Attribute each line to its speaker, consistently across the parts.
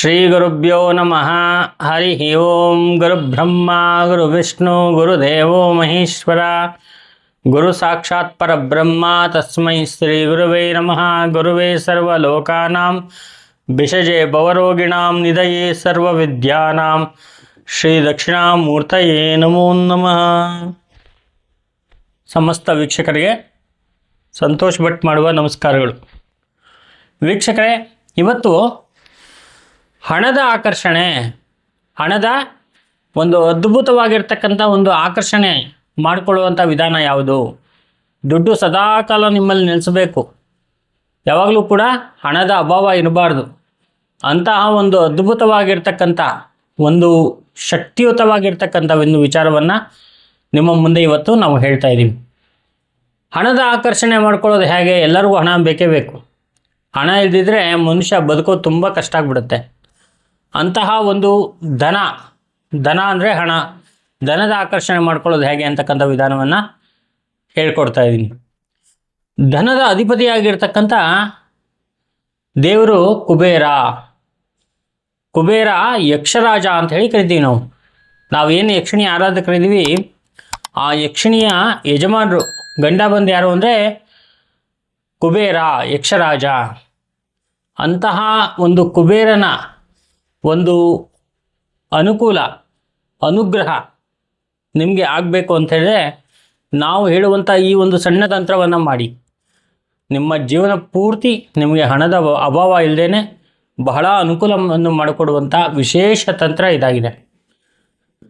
Speaker 1: ಶ್ರೀಗುರುಭ್ಯೋ ನಮಃ. ಹರಿ ಓಂ ಗುರುಬ್ರಹ್ಮ ಗುರುವಿಷ್ಣು ಗುರುದೇವೋ ಮಹೇಶ್ವರ. ಗುರು ಸಾಕ್ಷಾತ್ ಪರಬ್ರಹ್ಮ, ತಸ್ಮೈ ಶ್ರೀ ಗುರುವೇ ನಮಃ. ಗುರುವೇ ಸರ್ವಲೋಕಾನಾಂ ಬಿಷಜೆ ಭವರೋಗಿಣಾಂ ನಿಧಯೇ ಸರ್ವವಿದ್ಯಾನಾಂ. ಶ್ರೀ ದಕ್ಷಿಣಾಮೂರ್ತಯೇ ನಮೋ ನಮಃ. ಸಮಸ್ತ ವೀಕ್ಷಕರಿಗೆ ಸಂತೋಷ್ ಭಟ್ ಮಾಡುವ ನಮಸ್ಕಾರಗಳು. ವೀಕ್ಷಕರೇ, ಇವತ್ತು ಹಣದ ಆಕರ್ಷಣೆ. ಹಣದ ಒಂದು ಅದ್ಭುತವಾಗಿರ್ತಕ್ಕಂಥ ಒಂದು ಆಕರ್ಷಣೆ ಮಾಡಿಕೊಳ್ಳುವಂಥ ವಿಧಾನ ಯಾವುದು? ದುಡ್ಡು ಸದಾಕಾಲ ನಿಮ್ಮಲ್ಲಿ ನೆಲೆಸಬೇಕು. ಯಾವಾಗಲೂ ಕೂಡ ಹಣದ ಅಭಾವ ಇರಬಾರ್ದು. ಅಂತಹ ಒಂದು ಅದ್ಭುತವಾಗಿರ್ತಕ್ಕಂಥ, ಒಂದು ಶಕ್ತಿಯುತವಾಗಿರ್ತಕ್ಕಂಥ ಒಂದು ವಿಚಾರವನ್ನು ನಿಮ್ಮ ಮುಂದೆ ಇವತ್ತು ನಾವು ಹೇಳ್ತಾ ಇದ್ದೀವಿ. ಹಣದ ಆಕರ್ಷಣೆ ಮಾಡ್ಕೊಳ್ಳೋದು ಹೇಗೆ? ಎಲ್ಲರಿಗೂ ಹಣ ಬೇಕೇ ಬೇಕು. ಹಣ ಇಲ್ದಿದ್ರೆ ಮನುಷ್ಯ ಬದುಕೋದು ತುಂಬ ಕಷ್ಟ ಆಗ್ಬಿಡುತ್ತೆ. ಅಂತಹ ಒಂದು ಧನ ಧನ ಅಂದರೆ ಹಣ. ಧನದ ಆಕರ್ಷಣೆ ಮಾಡ್ಕೊಳ್ಳೋದು ಹೇಗೆ ಅಂತಕ್ಕಂಥ ವಿಧಾನವನ್ನು ಹೇಳ್ಕೊಡ್ತಾ ಇದ್ದೀನಿ. ಧನದ ಅಧಿಪತಿಯಾಗಿರ್ತಕ್ಕಂಥ ದೇವರು ಕುಬೇರ. ಕುಬೇರ ಯಕ್ಷರಾಜ ಅಂತ ಹೇಳಿ ಕರಿತೀವಿ ನಾವು. ನಾವೇನು ಯಕ್ಷಿಣಿ ಆರಾಧಕರಿದ್ದೀವಿ ಆ ಯಕ್ಷಿಣಿಯ ಯಜಮಾನರು, ಗಂಡ ಬಂದು ಯಾರು ಅಂದರೆ ಕುಬೇರ, ಯಕ್ಷರಾಜ. ಅಂತಹ ಒಂದು ಕುಬೇರನ ಒಂದು ಅನುಕೂಲ, ಅನುಗ್ರಹ ನಿಮಗೆ ಆಗಬೇಕು ಅಂತ ಹೇಳಿದ್ರೆ ನಾವು ಹೇಳುವಂಥ ಈ ಒಂದು ಸಣ್ಣ ತಂತ್ರವನ್ನು ಮಾಡಿ. ನಿಮ್ಮ ಜೀವನ ಪೂರ್ತಿ ನಿಮಗೆ ಹಣದ ಅಭ- ಅಭಾವ ಇಲ್ಲದೇ ಬಹಳ ಅನುಕೂಲವನ್ನು ಮಾಡಿಕೊಡುವಂಥ ವಿಶೇಷ ತಂತ್ರ ಇದಾಗಿದೆ.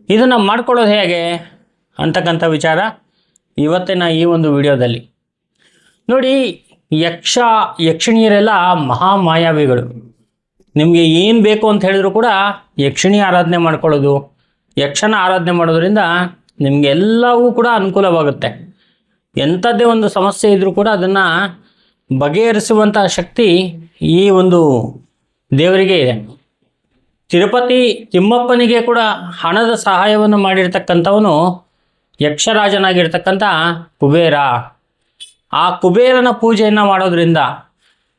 Speaker 1: ಇದನ್ನು ಮಾಡ್ಕೊಳ್ಳೋದು ಹೇಗೆ ಅಂತಕ್ಕಂಥ ವಿಚಾರ ಇವತ್ತಿನ ಈ ಒಂದು ವಿಡಿಯೋದಲ್ಲಿ. ನೋಡಿ, ಯಕ್ಷ, ಯಕ್ಷಿಣಿಯರೆಲ್ಲ ಮಹಾಮಾಯಾವಿಗಳು. ನಿಮಗೆ ಏನು ಬೇಕು ಅಂತ ಹೇಳಿದರೂ ಕೂಡ ಯಕ್ಷಿಣಿ ಆರಾಧನೆ ಮಾಡ್ಕೊಳ್ಳೋದು. ಯಕ್ಷನ ಆರಾಧನೆ ಮಾಡೋದ್ರಿಂದ ನಿಮಗೆ ಎಲ್ಲವೂ ಕೂಡ ಅನುಕೂಲವಾಗುತ್ತೆ. ಎಂಥದ್ದೇ ಒಂದು ಸಮಸ್ಯೆ ಇದ್ದರೂ ಕೂಡ ಅದನ್ನು ಬಗೆಹರಿಸುವಂಥ ಶಕ್ತಿ ಈ ಒಂದು ದೇವರಿಗೆ ಇದೆ. ತಿರುಪತಿ ತಿಮ್ಮಪ್ಪನಿಗೆ ಕೂಡ ಹಣದ ಸಹಾಯವನ್ನು ಮಾಡಿರ್ತಕ್ಕಂಥವನು ಯಕ್ಷರಾಜನಾಗಿರ್ತಕ್ಕಂಥ ಕುಬೇರ. ಆ ಕುಬೇರನ ಪೂಜೆಯನ್ನು ಮಾಡೋದ್ರಿಂದ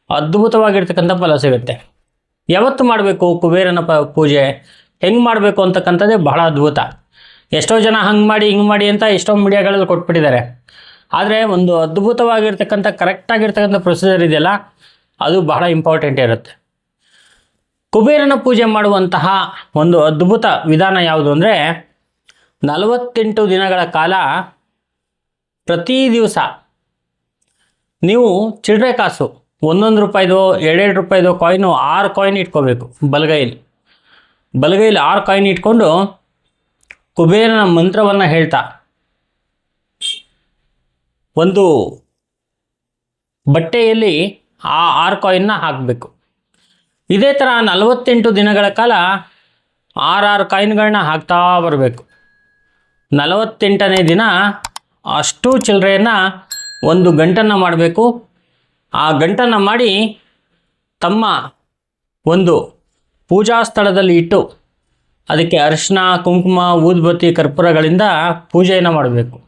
Speaker 1: ಅದ್ಭುತವಾಗಿರ್ತಕ್ಕಂಥ ಫಲ ಸಿಗುತ್ತೆ. ಯಾವತ್ತು ಮಾಡಬೇಕು ಕುಬೇರನ ಪೂಜೆ? ಹೆಂಗೆ ಮಾಡಬೇಕು ಅಂತಕ್ಕಂಥದ್ದೇ ಬಹಳ ಅದ್ಭುತ. ಎಷ್ಟೋ ಜನ ಹಂಗೆ ಮಾಡಿ, ಹಿಂಗೆ ಮಾಡಿ ಅಂತ ಎಷ್ಟೋ ಮೀಡಿಯಾಗಳಲ್ಲಿ ಕೊಟ್ಬಿಟ್ಟಿದ್ದಾರೆ. ಆದರೆ ಒಂದು ಅದ್ಭುತವಾಗಿರ್ತಕ್ಕಂಥ, ಕರೆಕ್ಟಾಗಿರ್ತಕ್ಕಂಥ ಪ್ರೊಸೀಜರ್ ಇದೆಯಲ್ಲ, ಅದು ಬಹಳ ಇಂಪಾರ್ಟೆಂಟ್ ಇರುತ್ತೆ. ಕುಬೇರನ ಪೂಜೆ ಮಾಡುವಂತಹ ಒಂದು ಅದ್ಭುತ ವಿಧಾನ ಯಾವುದು ಅಂದರೆ, ನಲವತ್ತೆಂಟು ದಿನಗಳ ಕಾಲ ಪ್ರತಿ ದಿವಸ ನೀವು ಚಿಲ್ಲರೆ ಕಾಸು. ಒಂದೊಂದು ರೂಪಾಯಿದು, ಎರಡೆರಡು ರೂಪಾಯಿದು ಕಾಯ್ನು ಆರು ಕಾಯಿನ್ ಇಟ್ಕೋಬೇಕು ಬಲಗೈಲಿ. ಬಲಗೈಲಿ ಆರು ಕಾಯಿನ್ ಇಟ್ಕೊಂಡು ಕುಬೇರನ ಮಂತ್ರವನ್ನು ಹೇಳ್ತಾ. ಒಂದು ಬಟ್ಟೆಯಲ್ಲಿ ಆ ಆರು ಕಾಯಿನ್ನ ಹಾಕಬೇಕು. ಇದೇ ಥರ ನಲವತ್ತೆಂಟು ದಿನಗಳ ಕಾಲ ಆರಾರು ಕಾಯಿನ್ಗಳನ್ನ ಹಾಕ್ತಾ ಬರಬೇಕು. ನಲವತ್ತೆಂಟನೇ ದಿನ ಅಷ್ಟು ಚಿಲ್ಲರೆಯನ್ನು ಒಂದು ಗಂಟನ್ನು ಮಾಡಬೇಕು. ಆ ಗಂಟನ್ನು ಮಾಡಿ ತಮ್ಮ ಒಂದು ಪೂಜಾ ಸ್ಥಳದಲ್ಲಿ ಇಟ್ಟು ಅದಕ್ಕೆ ಅರಿಶಿನ, ಕುಂಕುಮ, ಊದ್ಬತ್ತಿ, ಕರ್ಪೂರಗಳಿಂದ ಪೂಜೆಯನ್ನು ಮಾಡಬೇಕು.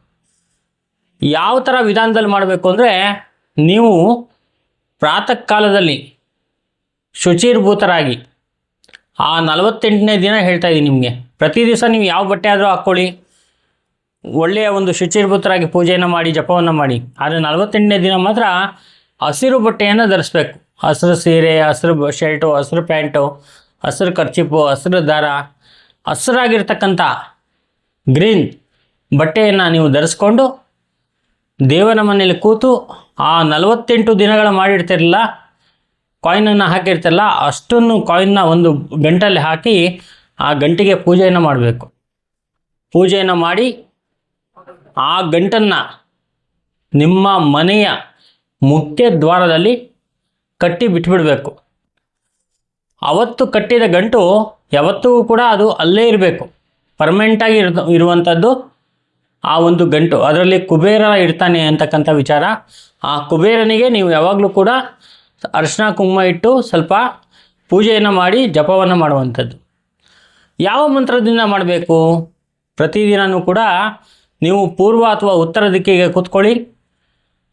Speaker 1: ಯಾವ ಥರ ವಿಧಾನದಲ್ಲಿ ಮಾಡಬೇಕು ಅಂದರೆ ನೀವು ಪ್ರಾತಃ ಕಾಲದಲ್ಲಿ ಶುಚಿರ್ಭೂತರಾಗಿ ಆ ನಲವತ್ತೆಂಟನೇ ದಿನ ಹೇಳ್ತಾ ಇದ್ದೀನಿ ನಿಮಗೆ. ಪ್ರತಿ ದಿವಸ ನೀವು ಯಾವ ಬಟ್ಟೆ ಆದರೂ ಹಾಕ್ಕೊಳ್ಳಿ. ಒಳ್ಳೆಯ ಒಂದು ಶುಚಿರ್ಭೂತರಾಗಿ ಪೂಜೆಯನ್ನು ಮಾಡಿ, ಜಪವನ್ನು ಮಾಡಿ. ಆದರೆ ನಲವತ್ತೆಂಟನೇ ದಿನ ಮಾತ್ರ ಹಸಿರು ಬಟ್ಟೆಯನ್ನು ಧರಿಸ್ಬೇಕು. ಹಸಿರು ಸೀರೆ, ಹಸಿರು ಶರ್ಟು ಹಸಿರು ಪ್ಯಾಂಟು ಹಸಿರು ಖರ್ಚಿಪು ಹಸಿರು ದಾರ, ಹಸಿರಾಗಿರ್ತಕ್ಕಂಥ ಗ್ರೀನ್ ಬಟ್ಟೆಯನ್ನು ನೀವು ಧರಿಸ್ಕೊಂಡು ದೇವನ ಮನೆಯಲ್ಲಿ ಕೂತು ಆ ನಲವತ್ತೆಂಟು ದಿನಗಳ ಮಾಡಿರ್ತಿರಲಿಲ್ಲ ಕಾಯಿನನ್ನು ಹಾಕಿರ್ತಿರಲ್ಲ, ಅಷ್ಟನ್ನು ಕಾಯಿನ್ನ ಒಂದು ಗಂಟಲ್ಲಿ ಹಾಕಿ ಆ ಗಂಟಿಗೆ ಪೂಜೆಯನ್ನು ಮಾಡಬೇಕು. ಪೂಜೆಯನ್ನು ಮಾಡಿ ಆ ಗಂಟನ್ನು ನಿಮ್ಮ ಮನೆಯ ಮುಖ್ಯ ದ್ವಾರದಲ್ಲಿ ಕಟ್ಟಿ ಬಿಟ್ಬಿಡಬೇಕು. ಅವತ್ತು ಕಟ್ಟಿದ ಗಂಟು ಯಾವತ್ತೂ ಕೂಡ ಅದು ಅಲ್ಲೇ ಇರಬೇಕು. ಪರ್ಮನೆಂಟಾಗಿ ಇರ್ ಇರುವಂಥದ್ದು ಆ ಒಂದು ಗಂಟು. ಅದರಲ್ಲಿ ಕುಬೇರ ಇರ್ತಾನೆ ಅಂತಕ್ಕಂಥ ವಿಚಾರ. ಆ ಕುಬೇರನಿಗೆ ನೀವು ಯಾವಾಗಲೂ ಕೂಡ ಅರ್ಶಿನ ಕುಂಕುಮ ಇಟ್ಟು ಸ್ವಲ್ಪ ಪೂಜೆಯನ್ನು ಮಾಡಿ ಜಪವನ್ನು ಮಾಡುವಂಥದ್ದು. ಯಾವ ಮಂತ್ರದಿಂದ ಮಾಡಬೇಕು? ಪ್ರತಿದಿನವೂ ಕೂಡ ನೀವು ಪೂರ್ವ ಅಥವಾ ಉತ್ತರ ದಿಕ್ಕಿಗೆ ಕೂತ್ಕೊಳ್ಳಿ.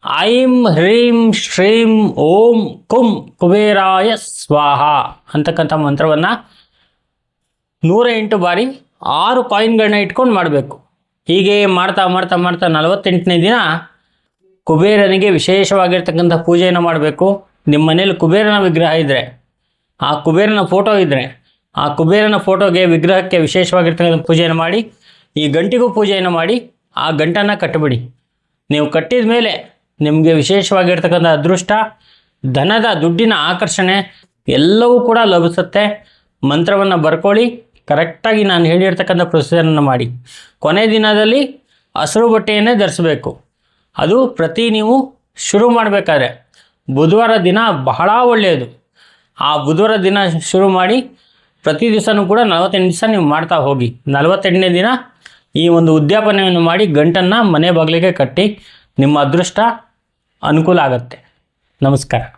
Speaker 1: ಐಂ ಹ್ರೀಂ ಶ್ರೀಂ ಓಂ ಕುಂ ಕುಬೇರಾಯ ಸ್ವಾಹ ಅಂತಕ್ಕಂಥ ಮಂತ್ರವನ್ನು ನೂರ ಎಂಟು ಬಾರಿ ಆರು ಕಾಯಿನ್ಗಳನ್ನ ಇಟ್ಕೊಂಡು ಮಾಡಬೇಕು. ಹೀಗೆ ಮಾಡ್ತಾ ಮಾಡ್ತಾ ಮಾಡ್ತಾ ನಲವತ್ತೆಂಟನೇ ದಿನ ಕುಬೇರನಿಗೆ ವಿಶೇಷವಾಗಿರ್ತಕ್ಕಂಥ ಪೂಜೆಯನ್ನು ಮಾಡಬೇಕು. ನಿಮ್ಮ ಮನೇಲಿ ಕುಬೇರನ ವಿಗ್ರಹ ಇದ್ದರೆ ಆ ಕುಬೇರನ ಫೋಟೋ ಇದ್ದರೆ ಆ ಕುಬೇರನ ಫೋಟೋಗೆ ವಿಗ್ರಹಕ್ಕೆ ವಿಶೇಷವಾಗಿರ್ತಕ್ಕಂಥ ಪೂಜೆಯನ್ನು ಮಾಡಿ, ಈ ಗಂಟಿಗೂ ಪೂಜೆಯನ್ನು ಮಾಡಿ, ಆ ಗಂಟನ್ನು ಕಟ್ಟಿಬಿಡಿ. ನೀವು ಕಟ್ಟಿದ ಮೇಲೆ ನಿಮಗೆ ವಿಶೇಷವಾಗಿರ್ತಕ್ಕಂಥ ಅದೃಷ್ಟ, ಧನದ ದುಡ್ಡಿನ ಆಕರ್ಷಣೆ ಎಲ್ಲವೂ ಕೂಡ ಲಭಿಸುತ್ತೆ. ಮಂತ್ರವನ್ನು ಬರ್ಕೊಳ್ಳಿ. ಕರೆಕ್ಟಾಗಿ ನಾನು ಹೇಳಿರ್ತಕ್ಕಂಥ ಪ್ರೊಸೀಜರನ್ನು ಮಾಡಿ. ಕೊನೆ ದಿನದಲ್ಲಿ ಹಸಿರು ಬಟ್ಟೆಯನ್ನೇ ಧರಿಸಬೇಕು. ಅದು ಪ್ರತಿ ನೀವು ಶುರು ಮಾಡಬೇಕಾದ್ರೆ ಬುಧವಾರ ದಿನ ಬಹಳ ಒಳ್ಳೆಯದು. ಆ ಬುಧವಾರ ದಿನ ಶುರು ಮಾಡಿ ಪ್ರತಿ ದಿವಸನೂ ಕೂಡ ನಲವತ್ತೆಂಟು ದಿವಸ ನೀವು ಮಾಡ್ತಾ ಹೋಗಿ. ನಲವತ್ತೆಂಟನೇ ದಿನ ಈ ಒಂದು ಉದ್ಯಾಪನೆಯನ್ನು ಮಾಡಿ ಗಂಟನ್ನು ಮನೆ ಬಾಗಿಲಿಗೆ ಕಟ್ಟಿ ನಿಮ್ಮ ಅದೃಷ್ಟ अनुकूल आगते नमस्कार।